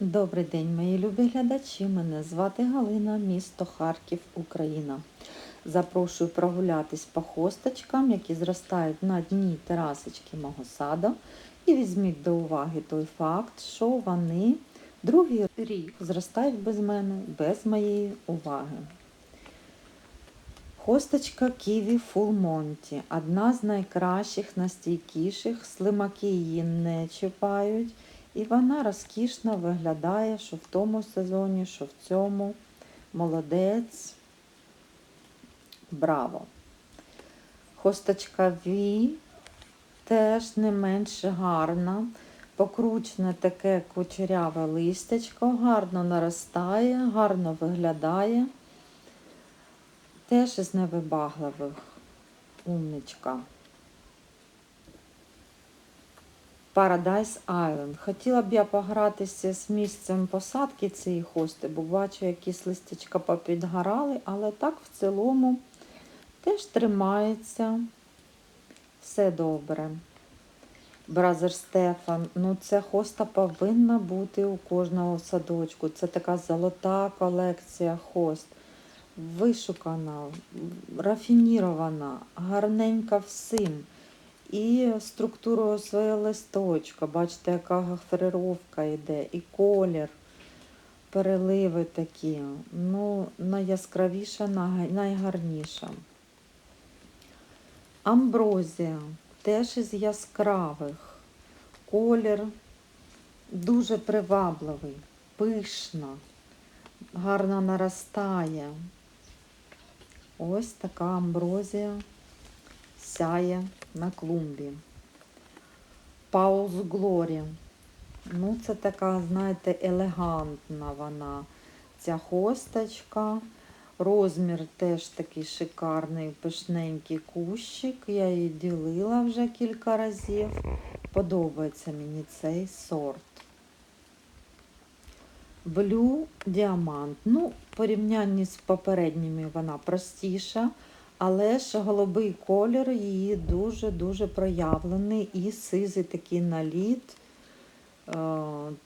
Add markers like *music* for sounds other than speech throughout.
Добрий день, мої любі глядачі. Мене звати Галина, місто Харків, Україна. Запрошую прогулятись по хосточкам, які зростають на дні терасочки мого саду. І візьміть до уваги той факт, що вони другий рік зростають без мене, без моєї уваги. Хосточка Ківі Monty. Одна з найкращих, найстійкіших. Слимаки її не чіпають. І вона розкішно виглядає, що в тому сезоні, що в цьому. Молодець. Браво! Хосточка Ві теж не менш гарна. Покручне таке кучеряве листячко, гарно наростає, гарно виглядає. Теж із невибагливих умничка. Paradise Island. Хотіла б я погратися з місцем посадки цієї хости, бо бачу, якісь листячка попідгорали, але так в цілому теж тримається. Все добре. Бразер Стефан, ну ця хоста повинна бути у кожного садочку. Це така золота колекція хост. Вишукана, рафінірована, гарненька всім. І структурою свого листочка, бачите, яка гофрировка йде, і колір, переливи такі. Ну, найяскравіша, найгарніша. Амброзія теж із яскравих. Колір дуже привабливий, пишна, гарно наростає. Ось така амброзія сяє на клумбі. Пауз Глорі. Ну, це така, знаєте, елегантна вона. Ця хосточка. Розмір теж такий шикарний, пишненький кущик. Я її ділила вже кілька разів. Подобається мені цей сорт. Блю діамант. Ну, в порівнянні з попередніми вона простіша. Але ж голубий колір її дуже-дуже проявлений і сизий такий наліт е,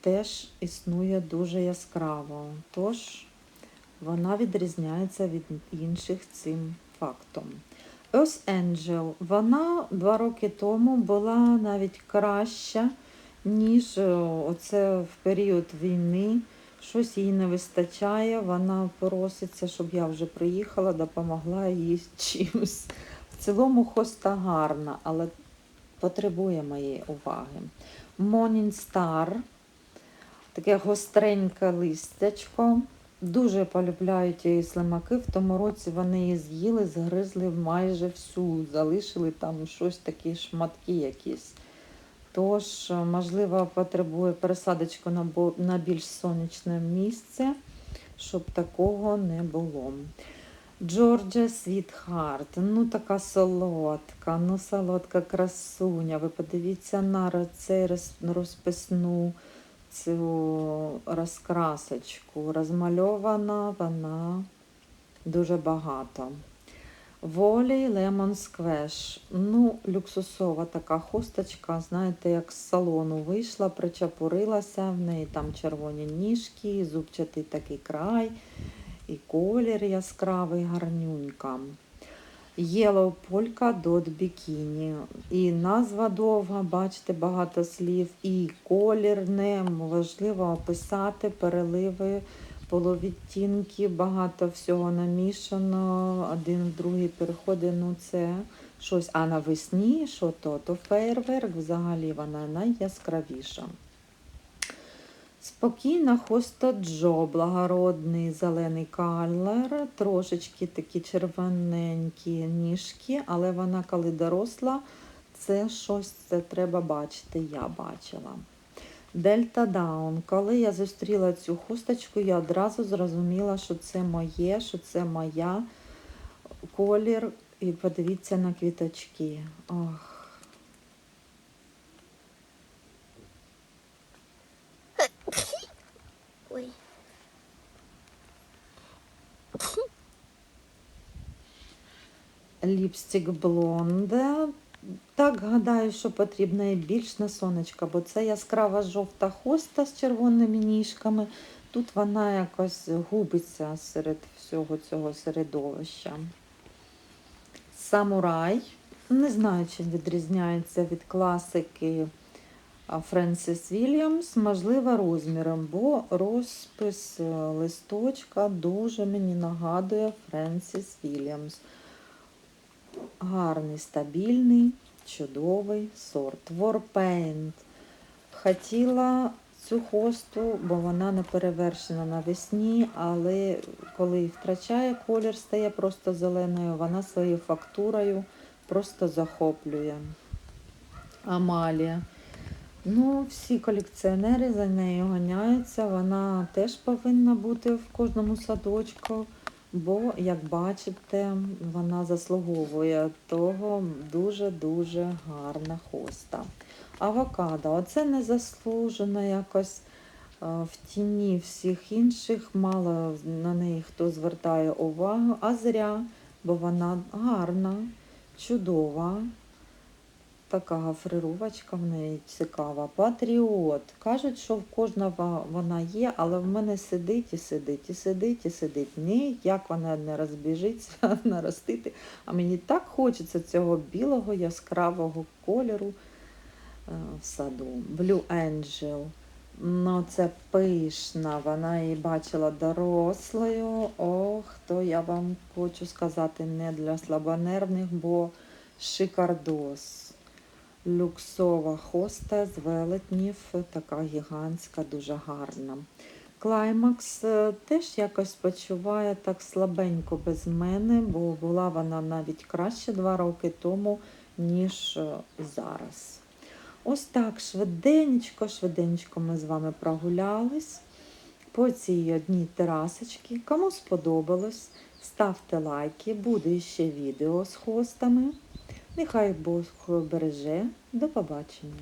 теж існує дуже яскраво. Тож вона відрізняється від інших цим фактом. Ось Angel, вона два роки тому була навіть краща, ніж е, оце в період війни. Щось їй не вистачає, вона проситься, щоб я вже приїхала, допомогла їй чимось. В цілому хоста гарна, але потребує моєї уваги. Morning таке гостреньке листячко. Дуже полюбляють її слимаки. В тому році вони її з'їли, згризли майже всю, залишили там щось такі шматки якісь. Тож, можливо, потребує пересадочку на більш сонячне місце, щоб такого не було. Джорджа Світхарт, ну така солодка, ну солодка красуня. Ви подивіться на цей розписну цю розкрасочку. Розмальована вона дуже багато. Волі Лемон Сквеш. Ну, люксусова така хусточка, знаєте, як з салону вийшла, причапурилася, в неї там червоні ніжки, зубчатий такий край, і колір яскравий, гарнюнька. Yellow Polka Dot Bikini. І назва довга, бачите, багато слів, і колір неможливо описати, переливи половідтінки, багато всього намішано, один в другий переходить, ну це щось. А навесні, що то, то фейерверк взагалі вона найяскравіша. Спокійна хоста Джо, благородний зелений калер, трошечки такі червоненькі ніжки, але вона, коли доросла, це щось це треба бачити, я бачила. Дельта Даун. Коли я зустріла цю хусточку, я одразу зрозуміла, що це моє, що це моя колір. І подивіться на квіточки. Ох. Ой. Ліпстик блонде. Так гадаю, що потрібна і більш на сонечко, бо це яскрава жовта хоста з червоними ніжками. Тут вона якось губиться серед всього цього середовища. Самурай. Не знаю, чи відрізняється від класики Френсіс Вільямс, можливо, розміром, бо розпис е, листочка дуже мені нагадує Френсіс Вільямс. Гарний, стабільний, чудовий сорт. Warpaint. Хотіла цю хосту, бо вона не перевершена навесні, але коли втрачає колір, стає просто зеленою, вона своєю фактурою просто захоплює. Амалія. Ну, всі колекціонери за нею ганяються. Вона теж повинна бути в кожному садочку, бо, як бачите, вона заслуговує того дуже-дуже гарна хоста. Авокадо. Оце не заслужено якось е, в тіні всіх інших, мало на неї хто звертає увагу, а зря, бо вона гарна, чудова. Така гафрировочка в неї цікава. Патріот. Кажуть, що в кожного вона є, але в мене сидить і сидить, і сидить, і сидить. Ніяк вона не розбіжиться *laughs* наростити. А мені так хочеться цього білого яскравого кольору е, в саду. Blue Angel. Ну, це пишна, вона її бачила дорослою. Ох, то я вам хочу сказати, не для слабонервних, бо шикардос. Люксова хоста з велетнів, така гігантська, дуже гарна. Клаймакс е, теж якось почуває так слабенько без мене, бо була вона навіть краще два роки тому, ніж е, зараз. Ось так швиденько, швиденько ми з вами прогулялись по цій одній терасочці. Кому сподобалось, ставте лайки, буде ще відео з хостами. Нехай Бог береже. До побачення.